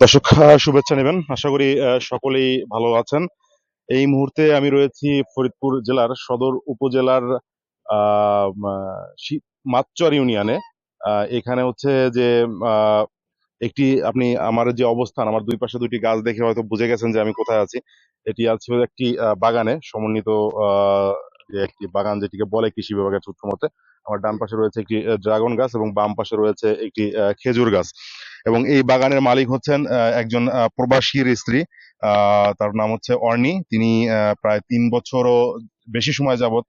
দর্শক শুভেচ্ছা নেবেন। আশা করি সকলেই ভালো আছেন। এই মুহূর্তে আমি রয়েছি ফরিদপুর জেলার সদর উপজেলার মাতচর ইউনিয়নে। এখানে হচ্ছে যে একটি আপনি, আমার যে অবস্থান, আমার দুই পাশে দুইটি গাছ দেখে হয়তো বুঝে গেছেন যে আমি কোথায় আছি। এটি আছে একটি বাগানে, সমন্বিত একটি বাগান যেটিকে বলে কৃষি বিভাগের সূত্র মতে আমার ডান পাশে রয়েছে একটি ড্রাগন গাছ এবং বাম পাশে রয়েছে একটি খেজুর গাছ। এবং এই বাগানের মালিক হচ্ছেন একজন প্রবাসীর স্ত্রী। তার নাম হচ্ছে অর্নি। তিনি প্রায় তিন বছরও বেশি সময় যাবত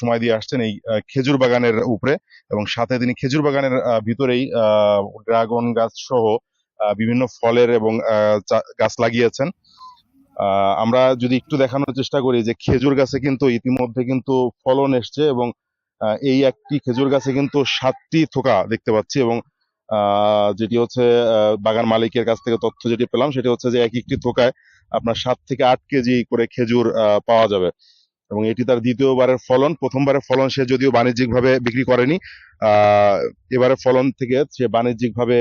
সময় দিয়ে আসছেন এই খেজুর বাগানের উপরে এবং সাথে তিনি খেজুর বাগানের ভিতরেই ড্রাগন গাছ সহ বিভিন্ন ফলের এবং গাছ লাগিয়েছেন। আমরা যদি একটু দেখানোর চেষ্টা করি যে খেজুর গাছে কিন্তু ইতিমধ্যে কিন্তু ফলন এসছে এবং এই একটি খেজুর গাছে কিন্তু সাতটি থোকা দেখতে পাচ্ছি এবং যেটি হচ্ছে বাগান মালিকের কাছ থেকে তথ্য যেটি পেলাম সেটি হচ্ছে যে এক একটি থোকায় আপনার সাত থেকে আট কেজি করে খেজুর পাওয়া যাবে। এবং এটি তার দ্বিতীয়বারের ফলন প্রথমবারের ফলন সে যদিও বাণিজ্যিকভাবে বিক্রি করেনি এবারে ফলন থেকে সে বাণিজ্যিকভাবে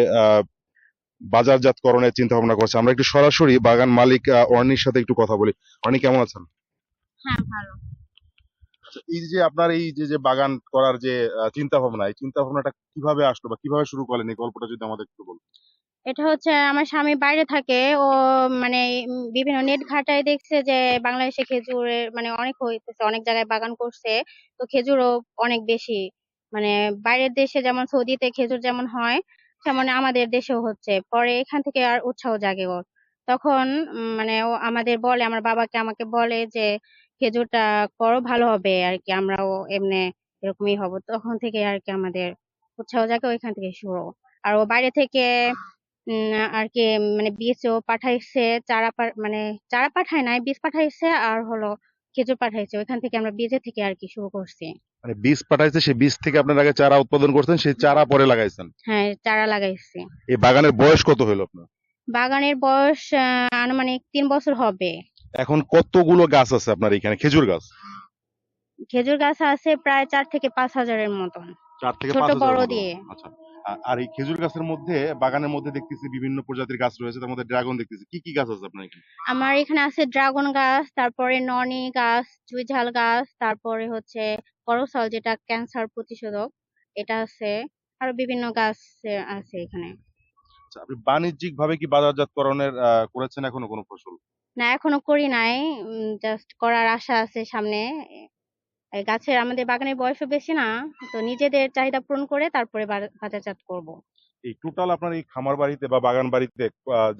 বাজারজাতকরণের চিন্তা ভাবনা করছে। আমরা একটু সরাসরি বাগান মালিক আহ, অর্নির সাথে একটু কথা বলি। অর্নি কেমন আছেন? হ্যাঁ ভালো। আচ্ছা, এই যে আপনার এই যে যে বাগান করার যে চিন্তা ভাবনা এই চিন্তা ভাবনাটা কীভাবে আসলো বা কীভাবে শুরু করলেন? এই গল্পটা যদি আমাদের একটু বলেন এটা হচ্ছে আমার স্বামী বাইরে থাকে। ও মানে বিভিন্ন নেট ঘাটায় দেখছে যে বাংলাদেশে খেজুরের মানে অনেক হইতেছে অনেক জায়গায় বাগান করছে। তো খেজুরও অনেক বেশি। মানে বাইরের দেশে যেমন সৌদিতে খেজুর যেমন হয় তেমন আমাদের দেশেও হচ্ছে। পরে এখান থেকে আর উৎসাহ জাগে ওর। তখন মানে ও আমাদের বলে আমার বাবাকে আমাকে বলে যে খেজুরটা করো ভালো হবে আর কি আমরাও এমনি এরকমই হব। তখন থেকে আর কি আমাদের উৎসাহ জাগে ওইখান থেকে শুরু। আর ও বাইরে থেকে উম আর কি মানে বীজও পাঠাইছে চারা পা- মানে চারা পাঠায় নাই বীজ পাঠাইছে আর হলো খেজুর পাঠাইছে। ওইখান থেকে আমরা বীজের থেকে আর কি শুরু করছি। মানে বীজ পাঠাইছে সেই বীজ থেকে আপনার আগে চারা উৎপাদন করছেন সেই চারা পরে লাগাইছেন? হ্যাঁ চারা লাগাইছি। এই বাগানের বয়স কত হলো আপনার? বাগানের বয়স আহ, আনুমানিক তিন বছর হবে। এখন কতগুলো গাছ আছে আপনার এখানে? খেজুর গাছ? খেজুর গাছ আছে প্রায় চার থেকে পাঁচ হাজারের মতন। চার থেকে ছোট বড় মতো। দিয়ে। আচ্ছা। আর এই খেজুর গাছের মধ্যে বাগানের মধ্যে দেখতেছি বিভিন্ন প্রজাতির গাছ রয়েছে তার মধ্যে ড্রাগন দেখতেছি। কি কি গাছ আছে আপনার এখানে? আমার এখানে আছে ড্রাগন গাছ তারপরে ননি গাছ চুইঝাল গাছ তারপরে হচ্ছে করসল যেটা ক্যান্সার প্রতিষেধক এটা আছে আরও বিভিন্ন গাছ আছে এখানে। আচ্ছা, আপনি বাণিজ্যিক ভাবে কি বাজারজাতকরণের করেছেন এখনও কোনো ফসল? না এখনও করি নাই। জাস্ট করার আশা আছে সামনে। এই গাছের আমাদের বাগানের বয়সও বেশি না তো নিজেদের চাহিদা পূরণ করে তারপরে বাজারজাত করব। এই টোটাল আপনার এই খামার বাড়িতে বা বাগান বাড়িতে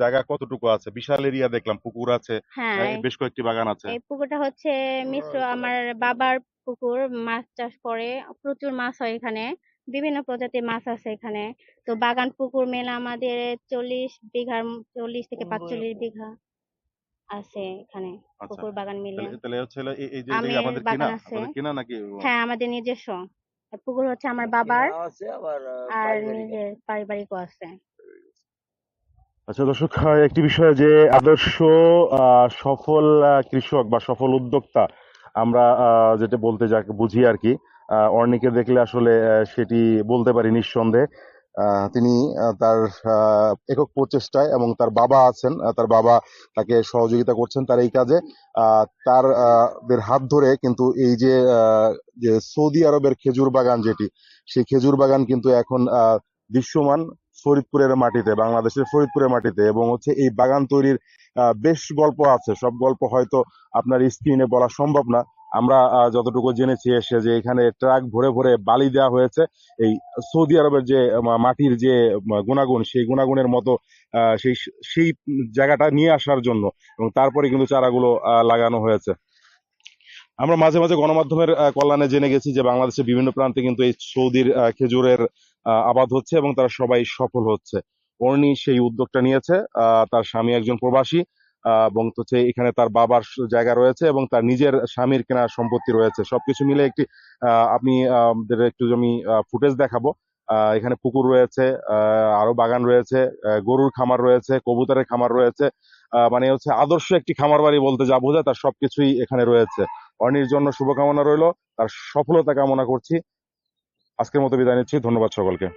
জায়গা কতটুকু আছে? বিশাল এরিয়া দেখলাম পুকুর আছে হ্যাঁ বেশ কয়েকটি বাগান আছে। এই পুকুরটা হচ্ছে মিশ্র আমার বাবার পুকুর মাছ চাষ করে প্রচুর মাছ হয় এখানে বিভিন্ন প্রজাতির মাছ আছে এখানে। তো বাগান পুকুর মেলা আমাদের চল্লিশ বিঘার চল্লিশ থেকে পাঁচচল্লিশ বিঘা। আছে এখানে আচ্ছা। পুকুর বাগান মিলে। তাহলে হচ্ছে এই যে আমের আপনাদের বাগান আছে। আপনাদের নাকি হ্যাঁ আমাদের নিজস্ব। পুকুর হচ্ছে আমার বাবার আর পারিবারিক নিজের পারিবারিকও আছে। আচ্ছা দর্শক একটি বিষয় যে আদর্শ আহ, সফল কৃষক বা সফল উদ্যোক্তা আমরা আহ, যেটা বলতে যাকে বুঝি আর কি আহ, অর্নিকে দেখলে আসলে সেটি বলতে পারি নিঃসন্দেহে। তিনি তার একক প্রচেষ্টায় এবং তার বাবা আছেন তার বাবা তাকে সহযোগিতা করছেন তার এই কাজে। তার হাত ধরে কিন্তু এই যে যে সৌদি আরবের খেজুর বাগান যেটি, সেই খেজুর বাগান কিন্তু এখন দৃশ্যমান ফরিদপুরের মাটিতে, বাংলাদেশের ফরিদপুরের মাটিতে এবং হচ্ছে এই বাগান তৈরির বেশ গল্প আছে। সব গল্প হয়তো আপনার স্ক্রিনে বলা সম্ভব না। আমরা যতটুকু জেনেছি এসে যে এখানে ট্রাক ভরে ভরে বালি দেওয়া হয়েছে। এই সৌদি আরবের যে মাটির যে গুণাগুণ, সেই গুণাগুণের মতো সেই সেই জায়গাটা নিয়ে আসার জন্য এবং তারপরে কিন্তু চারাগুলো লাগানো হয়েছে। আমরা মাঝে মাঝে গণমাধ্যমের কল্যাণে জেনে গেছি যে বাংলাদেশের বিভিন্ন প্রান্তে কিন্তু এই সৌদির খেজুরের আবাদ হচ্ছে এবং তারা সবাই সফল হচ্ছে। অর্নি সেই উদ্যোগটা নিয়েছে তার স্বামী একজন প্রবাসী। এবং হচ্ছে এখানে তার বাবার জায়গা রয়েছে এবং তার নিজের স্বামীর কেনা সম্পত্তি রয়েছে। সবকিছু মিলে একটি আপনি একটু জমি ফুটেজ দেখাবো। এখানে পুকুর রয়েছে আরও বাগান রয়েছে গরুর খামার রয়েছে, কবুতরের খামার রয়েছে মানে হচ্ছে আদর্শ একটি খামার বাড়ি বলতে যা বোঝায় তার সবকিছুই এখানে রয়েছে। অর্নির জন্য শুভকামনা রইল, তার সফলতা কামনা করছি। আজকের মতো বিদায় নিচ্ছি, ধন্যবাদ সকলকে।